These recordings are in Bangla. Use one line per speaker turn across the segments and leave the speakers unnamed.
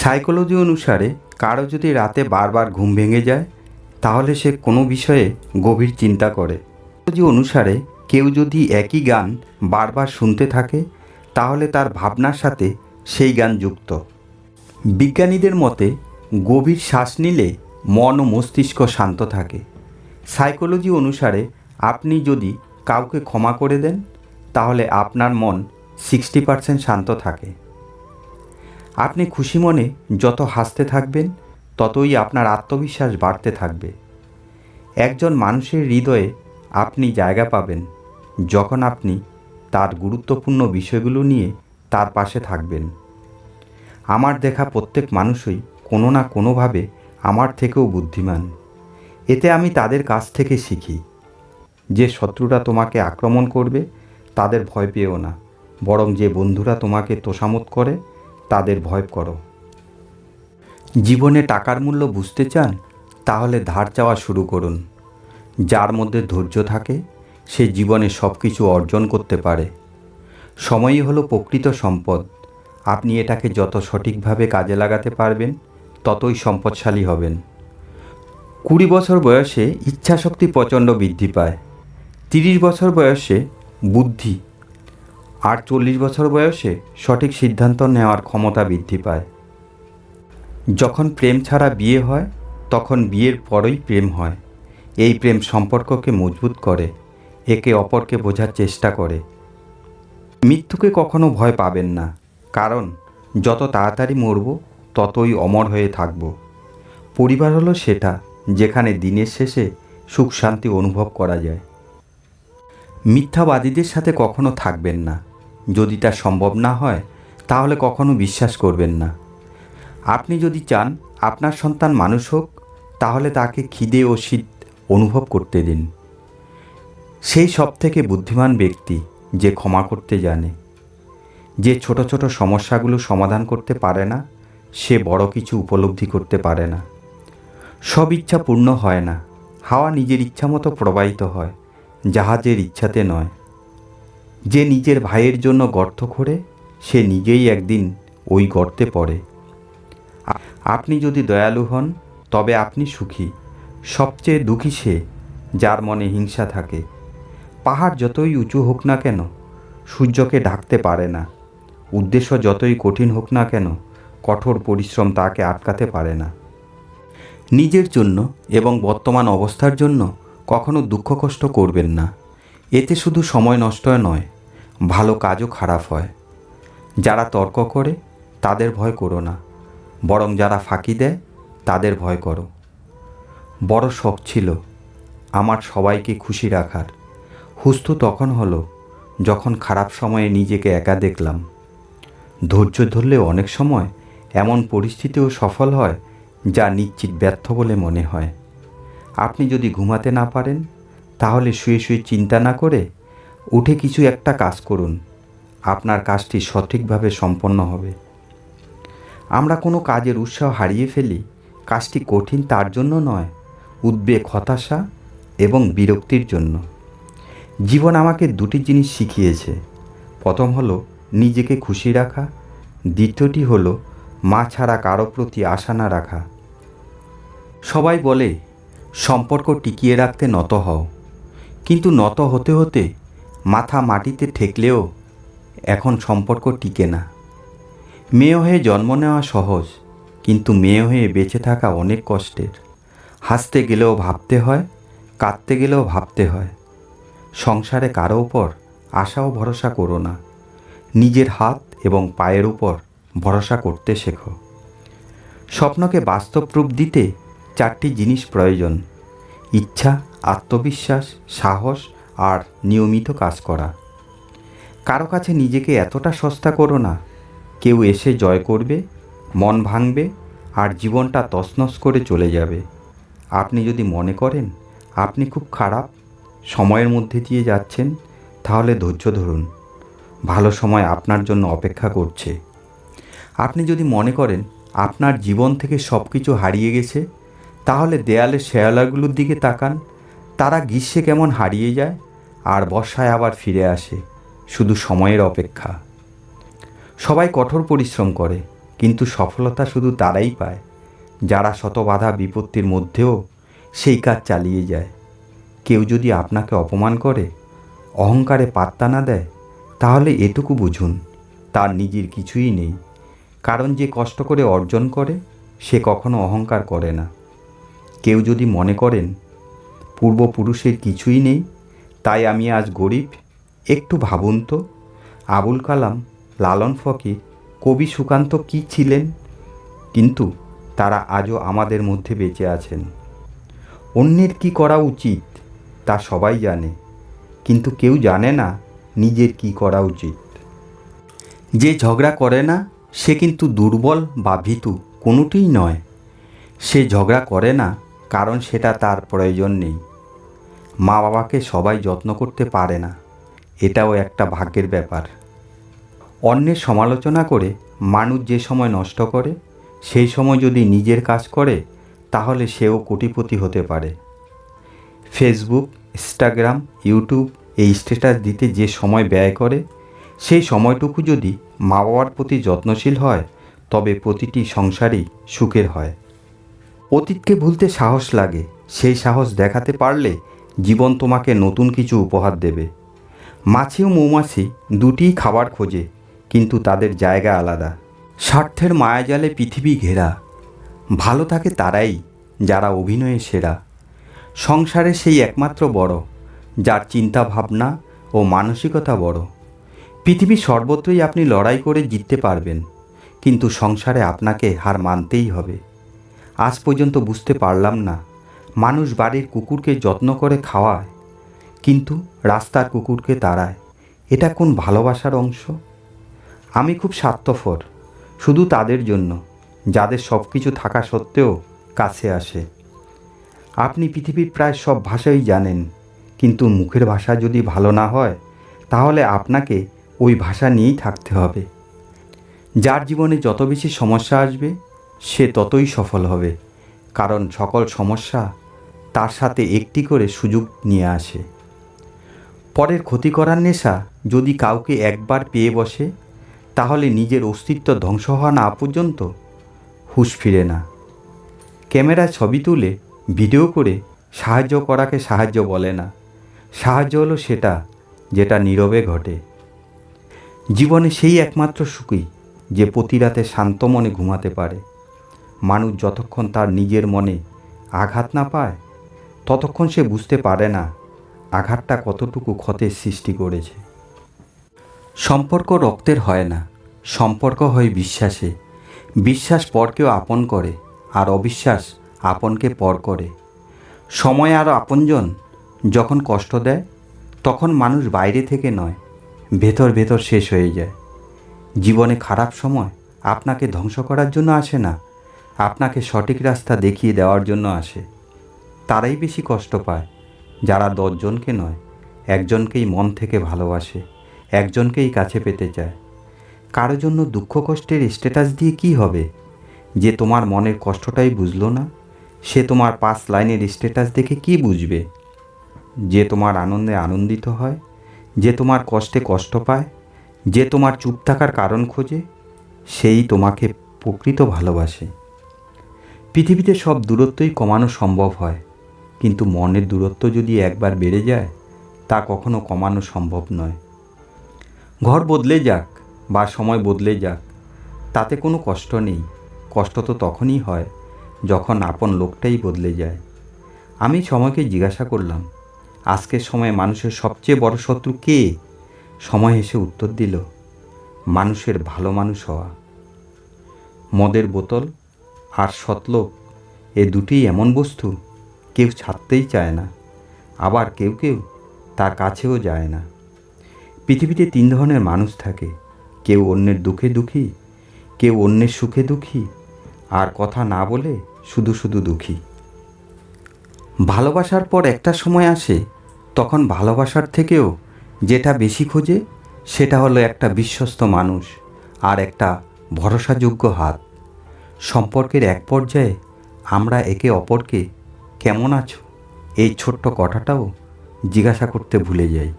সাইকোলজি অনুসারে কারও যদি রাতে বারবার ঘুম ভেঙে যায়, তাহলে সে কোনো বিষয়ে গভীর চিন্তা করে। সাইকোলজি অনুসারে কেউ যদি একই গান বারবার শুনতে থাকে, তাহলে তার ভাবনার সাথে সেই গান যুক্ত। বিজ্ঞানীদের মতে, গভীর শ্বাস নিলে মন ও মস্তিষ্ক শান্ত থাকে। সাইকোলজি অনুসারে আপনি যদি কাউকে ক্ষমা করে দেন, তাহলে আপনার মন সিক্সটি পার্সেন্ট শান্ত থাকে। আপনি খুশি মনে যত হাসতে থাকবেন, ততই আপনার আত্মবিশ্বাস বাড়তে থাকবে। একজন মানুষের হৃদয়ে আপনি জায়গা পাবেন, যখন আপনি তার গুরুত্বপূর্ণ বিষয়গুলো নিয়ে তার পাশে থাকবেন। আমার দেখা প্রত্যেক মানুষই কোনো না কোনোভাবে আমার থেকেও বুদ্ধিমান। এতে আমি তাদের কাছ থেকে শিখি, যে শত্রুরা তোমাকে আক্রমণ করবে, তাদের ভয় পেও না, বরং যে বন্ধুরা তোমাকে তোষামত করে তাদের ভয় করো। জীবনে টাকার মূল্য বুঝতে চান, তাহলে ধার চাওয়া শুরু করুন। যার মধ্যে ধৈর্য থাকে, সে জীবনে সব কিছু অর্জন করতে পারে। সময়ই হলো প্রকৃত সম্পদ। আপনি এটাকে যত সঠিকভাবে কাজে লাগাতে পারবেন, ততই সম্পদশালী হবেন। কুড়ি বছর বয়সে ইচ্ছাশক্তি প্রচণ্ড বৃদ্ধি পায়। তিরিশ বছর বয়সে বুদ্ধি আর চল্লিশ বছর বয়সে সঠিক সিদ্ধান্ত নেওয়ার ক্ষমতা বৃদ্ধি পায়। যখন প্রেম ছাড়া বিয়ে হয়, তখন বিয়ের পরই প্রেম হয়। এই প্রেম সম্পর্ককে মজবুত করে, একে অপরকে বোঝার চেষ্টা করে। মৃত্যুকে কখনো ভয় পাবেন না, কারণ যত তাড়াতাড়ি মরব, ততই অমর হয়ে থাকব। পরিবার হলো সেটা, যেখানে দিনের শেষে সুখ শান্তি অনুভব করা যায়। মিথ্যাবাদীদের সাথে কখনো থাকবেন না। যদি তা সম্ভব না হয়, তাহলে কখনো বিশ্বাস করবেন না। আপনি যদি চান আপনার সন্তান মানুষ হোক, তাহলে তাকে খিদে ও শীত অনুভব করতে দিন। সেই সব থেকে বুদ্ধিমান ব্যক্তি যে ক্ষমা করতে জানে। যে ছোট ছোট সমস্যাগুলো সমাধান করতে পারে না, সে বড় কিছু উপলব্ধি করতে পারে না। সব ইচ্ছা পূর্ণ হয় না। হাওয়া নিজের ইচ্ছা মতো প্রবাহিত হয়, জাহাজের ইচ্ছাতে নয়। যে নিজের ভাইয়ের জন্য গর্ত খোঁড়ে, সে নিজেই একদিন ওই গর্তে পড়ে। আপনি যদি দয়ালু হন, তবে আপনি সুখী। সবচেয়ে দুঃখী সে, যার মনে হিংসা থাকে। পাহাড় যতই উঁচু হোক না কেন, সূর্যকে ঢাকতে পারে না। উদ্দেশ্য যতই কঠিন হোক না কেন, কঠোর পরিশ্রম তাকে আটকাতে পারে না। নিজের জন্য এবং বর্তমান অবস্থার জন্য কখনো দুঃখ কষ্ট করবেন না। এতে শুধু সময় নষ্ট নয়, ভালো কাজও খারাপ হয়। যারা তর্ক করে, তাদের ভয় করো না। বরং যারা ফাঁকি দেয়, তাদের ভয় করো। বড় শখ ছিল আমার সবাইকে খুশি রাখার। হুস্ত তখন হলো যখন খারাপ সময়ে নিজেকে একা দেখলাম। ধৈর্য ধরলে অনেক সময় এমন পরিস্থিতিও সফল হয় যা নিশ্চিত ব্যর্থ বলে মনে হয়। আপনি যদি ঘুমাতে না পারেন তাহলে শুয়ে শুয়ে চিন্তা না করে উঠে কিছু একটা কাজ করুন। আপনার কাজটি সঠিকভাবে সম্পন্ন হবে। আমরা কোনো কাজের উৎসাহ হারিয়ে ফেলি, কাজটি কঠিন তার জন্য নয়, উদ্বেগ, হতাশা এবং বিরক্তির জন্য। জীবন আমাকে দুটি জিনিস শিখিয়েছে। প্রথম হলো নিজেকে খুশি রাখা, দ্বিতীয়টি হলো মা ছাড়া কারও প্রতি আশা না রাখা। সবাই বলে, সম্পর্ক টিকিয়ে রাখতে নত হও। কিন্তু নত হতে হতে মাথা মাটিতে ঠেকলেও এখন সম্পর্ক টিকে না। মেয়ে হয়ে জন্ম নেওয়া সহজ, কিন্তু মেয়ে হয়ে বেঁচে থাকা অনেক কষ্টের। হাসতে গেলেও ভাবতে হয়, কাঁদতে গেলেও ভাবতে হয়। সংসারে কারও উপর আশা ও ভরসা করো না। নিজের হাত এবং পায়ের উপর ভরসা করতে শেখো। স্বপ্নকে বাস্তব রূপ দিতে চারটি জিনিস প্রয়োজন, ইচ্ছা আত্মবিশ্বাস, সাহস আর নিয়মিত কাজ করা। কারও কাছে নিজেকে এতটা সস্তা করো না। কেউ এসে জয় করবে, মন ভাঙবে আর জীবনটা তছনছ করে চলে যাবে। আপনি যদি মনে করেন আপনি খুব খারাপ, সময়ের মধ্যে দিয়ে যাচ্ছেন, তাহলে ধৈর্য ধরুন। ভালো সময় আপনার জন্য অপেক্ষা করছে। আপনি যদি মনে করেন আপনার জীবন থেকে সব কিছু হারিয়ে গেছে, তাহলে দেয়ালের শেয়ালাগুলোর দিকে তাকান তারা গ্রীষ্মে কেমন হারিয়ে যায় আর বর্ষায় আবার ফিরে আসে, শুধু সময়ের অপেক্ষা। সবাই কঠোর পরিশ্রম করে, কিন্তু সফলতা শুধু তারাই পায়। যারা শত বাধা বিপত্তির মধ্যেও সেই কাজ চালিয়ে যায়। কেউ যদি আপনাকে অপমান করে, অহংকারে পাত্তা না দেয়, তাহলে এটুকু বুঝুন, তার নিজের কিছুই নেই। কারণ যে কষ্ট করে অর্জন করে, সে কখনো অহংকার করে না। কেউ যদি মনে করেন পূর্বপুরুষের কিছুই নেই। তাই আমি আজ গরিব। একটু ভাবুন তো। আবুল কালাম, লালন ফকির, কবি সুকান্ত কী ছিলেন? কিন্তু তারা আজও আমাদের মধ্যে বেঁচে আছেন। অন্যের কি করা উচিত, তা সবাই জানে। কিন্তু কেউ জানে না নিজের কি করা উচিত। যে ঝগড়া করে না, সে কিন্তু দুর্বল বা ভীতু কোনোটিই নয়। সে ঝগড়া করে না, কারণ সেটা তার প্রয়োজন নেই। মা বাবাকে সবাই যত্ন করতে পারে না। এটাও একটা ভাগ্যের ব্যাপার। অন্যের সমালোচনা করে মানুষ যে সময় নষ্ট করে, সেই সময় যদি নিজের কাজ করে, তাহলে সেও কোটিপতি হতে পারে। ফেসবুক ইনস্টাগ্রাম ইউটিউব এই স্ট্যাটাস দিতে যে সময় ব্যয় করে, সেই সময়টুকু যদি মা বাবার প্রতি যত্নশীল হয়, তবে প্রতিটি সংসারই সুখের হয়। অতীতকে ভুলতে সাহস লাগে, সেই সাহস দেখাতে পারলে জীবন তোমাকে নতুন কিছু উপহার দেবে। মাছি ও মৌমাছি দুটিই খাবার খোঁজে, কিন্তু তাদের জায়গা আলাদা। স্বার্থের মায়াজালে পৃথিবী ঘেরা। ভালো থাকে তারাই, যারা অভিনয়ে সেরা। সংসারে সেই একমাত্র বড়, যার চিন্তা ভাবনা ও মানসিকতা বড়। পৃথিবীর সর্বত্রই আপনি লড়াই করে জিততে পারবেন, কিন্তু সংসারে আপনাকে হার মানতেই হবে। আজ পর্যন্ত বুঝতে পারলাম না মানুষ বাড়ির কুকুরকে যত্ন করে খাওয়ায়, কিন্তু রাস্তার কুকুরকে তাড়ায়। এটা কোন ভালোবাসার অংশ? আমি খুব স্বার্থপর, শুধু তাদের জন্য, যাদের সব কিছু থাকা সত্ত্বেও কাছে আসে। আপনি পৃথিবীর প্রায় সব ভাষাই জানেন, কিন্তু মুখের ভাষা যদি ভালো না হয়, তাহলে আপনাকে ওই ভাষা নিয়েই থাকতে হবে। যার জীবনে যত বেশি সমস্যা আসবে, সে ততই সফল হবে, কারণ সকল সমস্যা তার সাথে একটি করে সুযোগ নিয়ে আসে। পরের ক্ষতি করার নেশা যদি কাউকে একবার পেয়ে বসে, তাহলে নিজের অস্তিত্ব ধ্বংস হওয়া না পর্যন্ত হুঁশ ফিরে না। ক্যামেরায় ছবি তুলে ভিডিও করে সাহায্য করাকে সাহায্য বলে না। সাহায্য হলো সেটা যেটা নীরবে ঘটে। জীবনে সেই একমাত্র সুখী যে প্রতি রাতে শান্ত মনে ঘুমাতে পারে। মানুষ যতক্ষণ তার নিজের মনে আঘাত না পায় ততক্ষণ সে বুঝতে পারে না আঘাতটা কতটুকু ক্ষতের সৃষ্টি করেছে। সম্পর্ক রক্তের হয় না, সম্পর্ক হয় বিশ্বাসে। বিশ্বাস পরকেও আপন করে, আর অবিশ্বাস আপনকে পর করে। সময় আর আপনজন যখন কষ্ট দেয়, তখন মানুষ বাইরে থেকে নয়, ভেতর ভেতর শেষ হয়ে যায়। জীবনে খারাপ সময় আপনাকে ধ্বংস করার জন্য আসে না, আপনাকে সঠিক রাস্তা দেখিয়ে দেওয়ার জন্য আসে। তারাই বেশি কষ্ট পায়। যারা দশজনকে নয়, একজনকেই মন থেকে ভালোবাসে, একজনকেই কাছে পেতে চায়। কারও জন্য দুঃখ কষ্টের স্ট্যাটাস দিয়ে কি হবে? যে তোমার মনের কষ্টটাই বুঝলো না, সে তোমার পাঁচ লাইনের স্ট্যাটাস দেখে কি বুঝবে? যে তোমার আনন্দে আনন্দিত হয়, যে তোমার কষ্টে কষ্ট পায়, যে তোমার চুপ থাকার কারণ খোঁজে, সেই তোমাকে প্রকৃত ভালোবাসে। পৃথিবীতে সব দূরত্বই কমানো সম্ভব হয়। কিন্তু মনের দূরত্ব যদি একবার বেড়ে যায়, তা কখনো কমানো সম্ভব নয়। ঘর বদলে যাক বা সময় বদলে যাক, তাতে কোনো কষ্ট নেই। কষ্ট তো তখনই হয় যখন আপন লোকটাই বদলে যায়। আমি সময়কে জিজ্ঞাসা করলাম, আজকের সময় মানুষের সবচেয়ে বড় শত্রু কে? সময় এসে উত্তর দিল, মানুষের ভালো মানুষ হওয়া। মদের বোতল আর সতলোক এ দুটি এমন বস্তু কেউ ছাড়তেই চায় না, আবার কেউ কেউ তার কাছেও যায় না। পৃথিবীতে তিন ধরনের মানুষ থাকে, কেউ অন্যের দুঃখে দুঃখী, কেউ অন্যের সুখে দুঃখী, আর কথা না বলে শুধু শুধু দুঃখী। ভালোবাসার পর একটা সময় আসে, তখন ভালোবাসার থেকেও যেটা বেশি খোঁজে, সেটা হলো একটা বিশ্বস্ত মানুষ আর একটা ভরসাযোগ্য হাত। সম্পর্কের এক পর্যায়ে আমরা একে অপরকে কেমন আছো? এই ছোট্ট কথাটাও জিজ্ঞাসা করতে ভুলে যাই।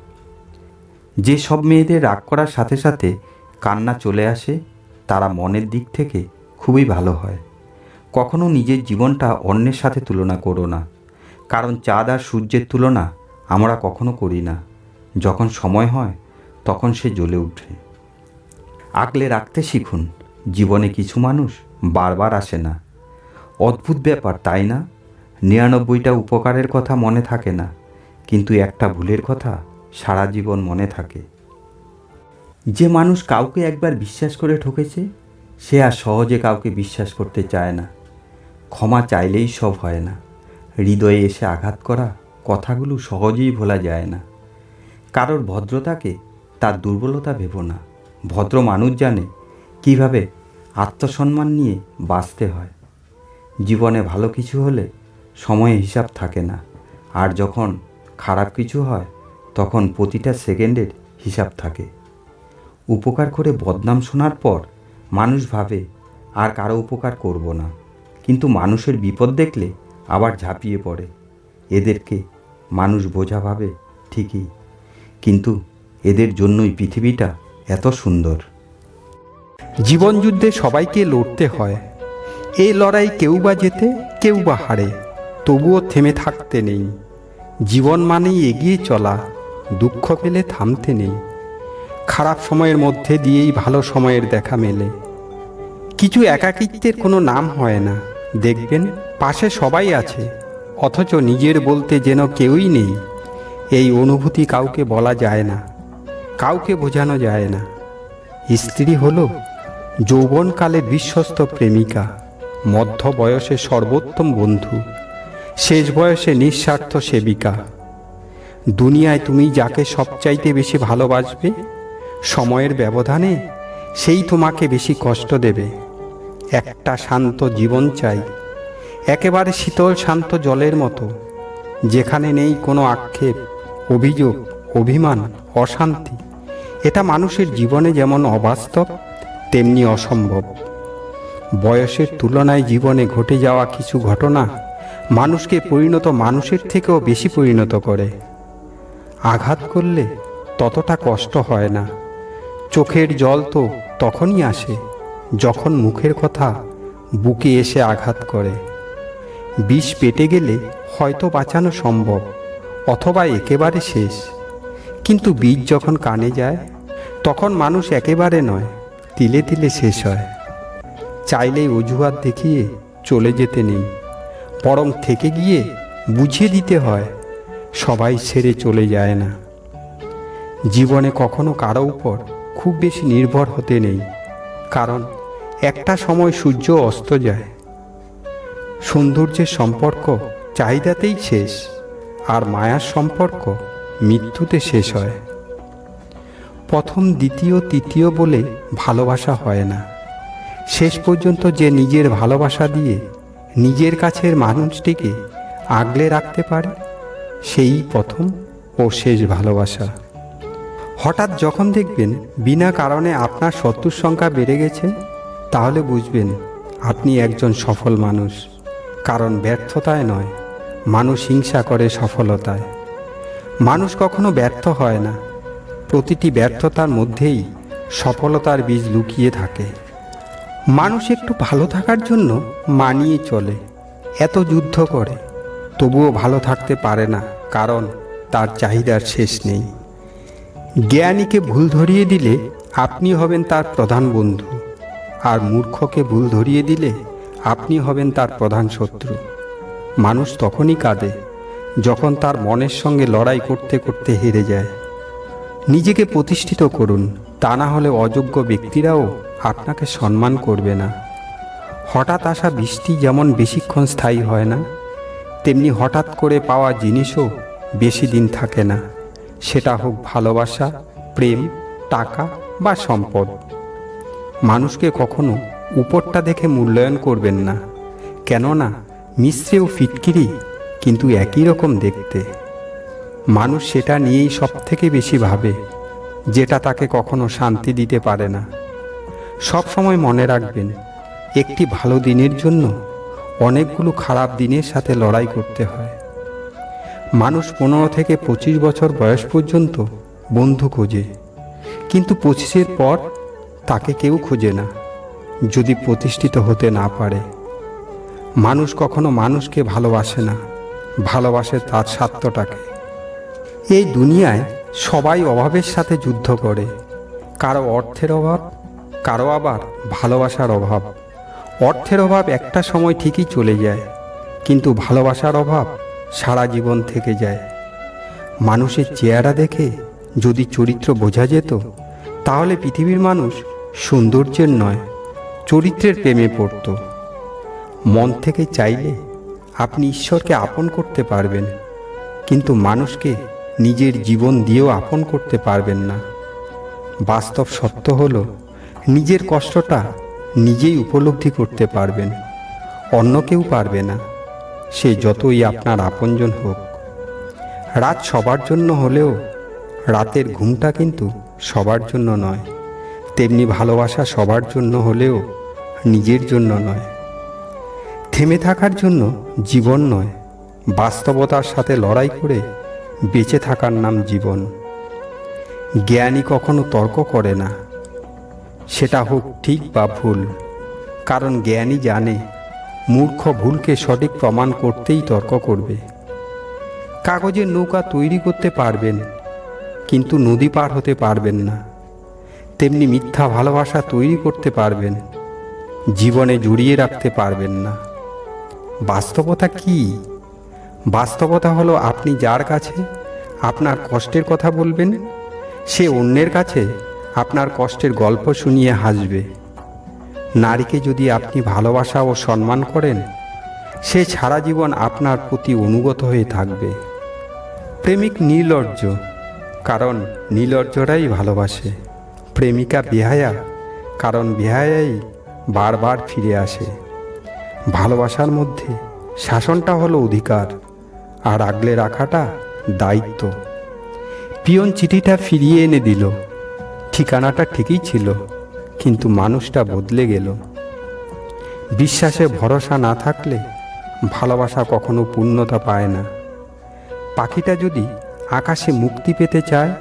যে সব মেয়েদের রাগ করার সাথে সাথে কান্না চলে আসে, তারা মনের দিক থেকে খুবই ভালো হয়। কখনো নিজের জীবনটা অন্যের সাথে তুলনা করো না। কারণ চাঁদ আর সূর্যের তুলনা আমরা কখনো করি না। যখন সময় হয়, তখন সে জ্বলে উঠে। আগলে রাখতে শিখুন, জীবনে কিছু মানুষ বারবার আসে না। অদ্ভুত ব্যাপার, তাই না? নিরানব্বইটা উপকারের কথা মনে থাকে না, কিন্তু একটা ভুলের কথা সারা জীবন মনে থাকে। যে মানুষ কাউকে একবার বিশ্বাস করে ঠকেছে, সে আর সহজে কাউকে বিশ্বাস করতে চায় না। ক্ষমা চাইলেই সব হয় না। হৃদয়ে এসে আঘাত করা কথাগুলো সহজেই ভোলা যায় না। কারোর ভদ্রতাকে তার দুর্বলতা ভেবো না। ভদ্র মানুষ জানে কীভাবে আত্মসম্মান নিয়ে বাঁচতে হয়। জীবনে ভালো কিছু হলে সময়ে হিসাব থাকে না। আর যখন খারাপ কিছু হয়, তখন প্রতিটা সেকেন্ডের হিসাব থাকে। উপকার করে বদনাম শোনার পর মানুষ ভাবে, আর কারও উপকার করব না। কিন্তু মানুষের বিপদ দেখলে আবার ঝাঁপিয়ে পড়ে। এদেরকে মানুষ বোঝা ভাবে, ঠিকই। কিন্তু এদের জন্যই পৃথিবীটা এত সুন্দর।
জীবনযুদ্ধে সবাইকে লড়তে হয়। এই লড়াই কেউ বা জেতে, কেউ বা হারে। তবুও থেমে থাকতে নেই। জীবন মানেই এগিয়ে চলা, দুঃখ পেলে থামতে নেই। খারাপ সময়ের মধ্যে দিয়েই ভালো সময়ের দেখা মেলে। কিছু একাকিত্বের কোনো নাম হয় না। দেখবেন, পাশে সবাই আছে, অথচ নিজের বলতে যেন কেউই নেই। এই অনুভূতি কাউকে বলা যায় না, কাউকে বোঝানো যায় না। স্ত্রী হল যৌবনকালে বিশ্বস্ত প্রেমিকা মধ্য বয়সে সর্বোত্তম বন্ধু। শেষ বয়সে নিঃস্বার্থ সেবিকা। দুনিয়ায় তুমি যাকে সবচাইতে বেশি ভালোবাসবে, সময়ের ব্যবধানে সেই তোমাকে বেশি কষ্ট দেবে। একটা শান্ত জীবন চাই, একেবারে শীতল শান্ত জলের মতো, যেখানে নেই কোনো আক্ষেপ, অভিযোগ, অভিমান, অশান্তি। এটা মানুষের জীবনে যেমন অবাস্তব, তেমনি অসম্ভব। বয়সের তুলনায় জীবনে ঘটে যাওয়া কিছু ঘটনা মানুষকে পরিণত মানুষের থেকেও বেশি পরিণত করে। আঘাত করলে ততটা কষ্ট হয় না। চোখের জল তো তখনই আসে যখন মুখের কথা বুকে এসে আঘাত করে। বিষ পেটে গেলে হয়তো বাঁচানো সম্ভব, অথবা একেবারে শেষ। কিন্তু বীজ যখন কানে যায়, তখন মানুষ একেবারে নয়, তিলে তিলে শেষ হয়। চাইলেই অজুহাত দেখিয়ে চলে যেতে নেই। বরং থেকে গিয়ে বুঝিয়ে দিতে হয়, সবাই ছেড়ে চলে যায় না। জীবনে কখনো কারও উপর খুব বেশি নির্ভর হতে নেই, কারণ একটা সময় সূর্য অস্ত যায়। সৌন্দর্যের সম্পর্ক চাহিদাতেই শেষ, আর মায়ার সম্পর্ক মৃত্যুতে শেষ হয়। প্রথম, দ্বিতীয়, তৃতীয় বলে ভালোবাসা হয় না। শেষ পর্যন্ত যে নিজের ভালোবাসা দিয়ে নিজের কাছের মানুষটিকে আগলে রাখতে পারে, সেই প্রথম ও শেষ ভালোবাসা। হঠাৎ যখন দেখবেন বিনা কারণে আপনার শত্রুর সংখ্যা বেড়ে গেছে, তাহলে বুঝবেন আপনি একজন সফল মানুষ, কারণ ব্যর্থতায় নয়, মানুষ হিংসা করে সফলতায়। মানুষ কখনো ব্যর্থ হয় না, প্রতিটি ব্যর্থতার মধ্যেই সফলতার বীজ লুকিয়ে থাকে। মানুষ একটু ভালো থাকার জন্য মানিয়ে চলে, এত যুদ্ধ করে। তবুও ভালো থাকতে পারে না, কারণ তার চাহিদার শেষ নেই। জ্ঞানীকে ভুল ধরিয়ে দিলে আপনি হবেন তার প্রধান বন্ধু, আর মূর্খকে ভুল ধরিয়ে দিলে আপনি হবেন তার প্রধান শত্রু। মানুষ তখনই কাঁদে, যখন তার মনের সঙ্গে লড়াই করতে করতে হেরে যায়। নিজেকে প্রতিষ্ঠিত করুন, তা না হলে অযোগ্য ব্যক্তিরাও আপনাকে সম্মান করবে না। হঠাৎ আসা বৃষ্টি যেমন বেশিক্ষণ স্থায়ী হয় না, তেমনি হঠাৎ করে পাওয়া জিনিসও বেশি দিন থাকে না। সেটা হোক ভালোবাসা, প্রেম, টাকা বা সম্পদ। মানুষকে কখনো উপরটা দেখে মূল্যায়ন করবেন না। কেননা মিশ্রে ও ফিটকিরি কিন্তু একই রকম দেখতে। মানুষ সেটা নিয়েই সব থেকে বেশি ভাবে, যেটা তাকে কখনো শান্তি দিতে পারে না। সব সময় মনে রাখবেন, একটি ভালো দিনের জন্য অনেকগুলো খারাপ দিনের সাথে লড়াই করতে হয়। মানুষ পনেরো থেকে পঁচিশ বছর বয়স পর্যন্ত বন্ধু খোঁজে, কিন্তু পঁচিশের পর তাকে কেউ খোঁজে না, যদি প্রতিষ্ঠিত হতে না পারে। মানুষ কখনো মানুষকে ভালোবাসে না, ভালোবাসে তার স্বার্থটাকে। এই দুনিয়ায় সবাই অভাবের সাথে যুদ্ধ করে, কারও অর্থের অভাব কারও আবার ভালোবাসার অভাব। অর্থের অভাব একটা সময় ঠিকই চলে যায়, কিন্তু ভালোবাসার অভাব সারা জীবন থেকে যায়। মানুষের চেহারা দেখে যদি চরিত্র বোঝা যেত, তাহলে পৃথিবীর মানুষ সৌন্দর্যের নয়, চরিত্রের প্রেমে পড়ত। মন থেকে চাইলে আপনি ঈশ্বরকে আপন করতে পারবেন, কিন্তু মানুষকে নিজের জীবন দিয়েও আপন করতে পারবেন না। বাস্তব সত্য হলো নিজের কষ্টটা নিজেই উপলব্ধি করতে পারবেন। অন্য কেউ পারবে না। সে যতই আপনার আপনজন হোক। রাত সবার জন্য হলেও রাতের ঘুমটা কিন্তু সবার জন্য নয়। তেমনি ভালোবাসা সবার জন্য হলেও নিজের জন্য নয়। থেমে থাকার জন্য জীবন নয়। বাস্তবতার সাথে লড়াই করে বেঁচে থাকার নাম জীবন। জ্ঞানী কখনো তর্ক করে না। সেটা হোক ঠিক বা ভুল। কারণ জ্ঞানী জানে, মূর্খ ভুলকে সঠিক প্রমাণ করতেই তর্ক করবে। কাগজের নৌকা তৈরি করতে পারবেন, কিন্তু নদী পার হতে পারবেন না। তেমনি মিথ্যা ভালোবাসা তৈরি করতে পারবেন, জীবনে জড়িয়ে রাখতে পারবেন না। বাস্তবতা কি? বাস্তবতা হলো আপনি যার কাছে আপনার কষ্টের কথা বলবেন, সে অন্যের কাছে আপনার কষ্টের গল্প শুনিয়ে হাসবে। নারীকে যদি আপনি ভালোবাসা ও সম্মান করেন, সে সারা জীবন আপনার প্রতি অনুগত হয়ে থাকবে। প্রেমিক নির্লজ্জ, কারণ নির্লজ্জরাই ভালোবাসে। প্রেমিকা বেহায়া, কারণ বেহায়াই বারবার ফিরে আসে। ভালোবাসার মধ্যে শাসনটা হলো অধিকার, আর আগলে রাখাটা দায়িত্ব। পিয়ন চিঠিটা ফিরিয়ে এনে দিল। ঠিকানাটা ঠিকই ছিল, কিন্তু মানুষটা বদলে গেল। বিশ্বাসে ভরসা না থাকলে ভালোবাসা কখনো পূর্ণতা পায় না। পাখিটা যদি আকাশে মুক্তি পেতে চায়,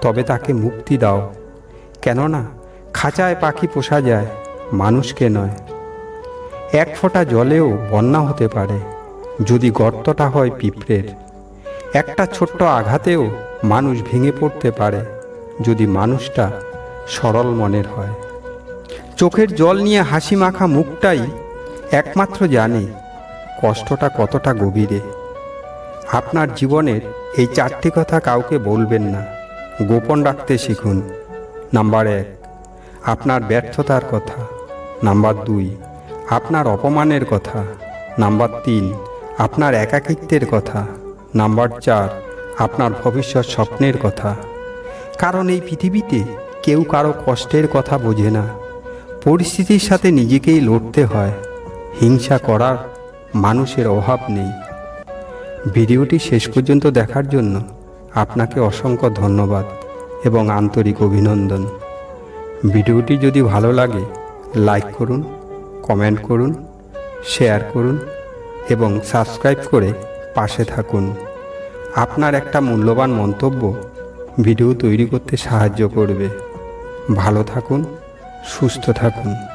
তবে তাকে মুক্তি দাও। কেননা খাঁচায় পাখি পোষা যায়, মানুষকে নয়। এক ফোঁটা জলেও বন্যা হতে পারে, যদি গর্তটা হয় পিঁপড়ের। একটা ছোট্ট আঘাতেও মানুষ ভেঙে পড়তে পারে। যদি মানুষটা সরল মনের হয়। চোখের জল নিয়ে হাসি মাখা মুখটাই একমাত্র জানে কষ্টটা কতটা গভীরে। আপনার জীবনের এই চারটি কথা কাউকে বলবেন না। গোপন রাখতে শিখুন। নাম্বার এক, আপনার ব্যর্থতার কথা। নাম্বার দুই, আপনার অপমানের কথা। নাম্বার তিন, আপনার একাকিত্বের কথা। নাম্বার চার, আপনার ভবিষ্যৎ স্বপ্নের কথা। কারণ এই পৃথিবীতে কেউ কারও কষ্টের কথা বোঝে না। পরিস্থিতির সাথে নিজেকেই লড়তে হয়। হিংসা করার মানুষের অভাব নেই। ভিডিওটি শেষ পর্যন্ত দেখার জন্য আপনাকে অসংখ্য ধন্যবাদ এবং আন্তরিক অভিনন্দন। ভিডিওটি যদি ভালো লাগে, লাইক করুন, কমেন্ট করুন, শেয়ার করুন এবং সাবস্ক্রাইব করে পাশে থাকুন। আপনার একটা মূল্যবান মন্তব্য ভিডিও তৈরি করতে সাহায্য করবে। ভালো থাকুন সুস্থ থাকুন।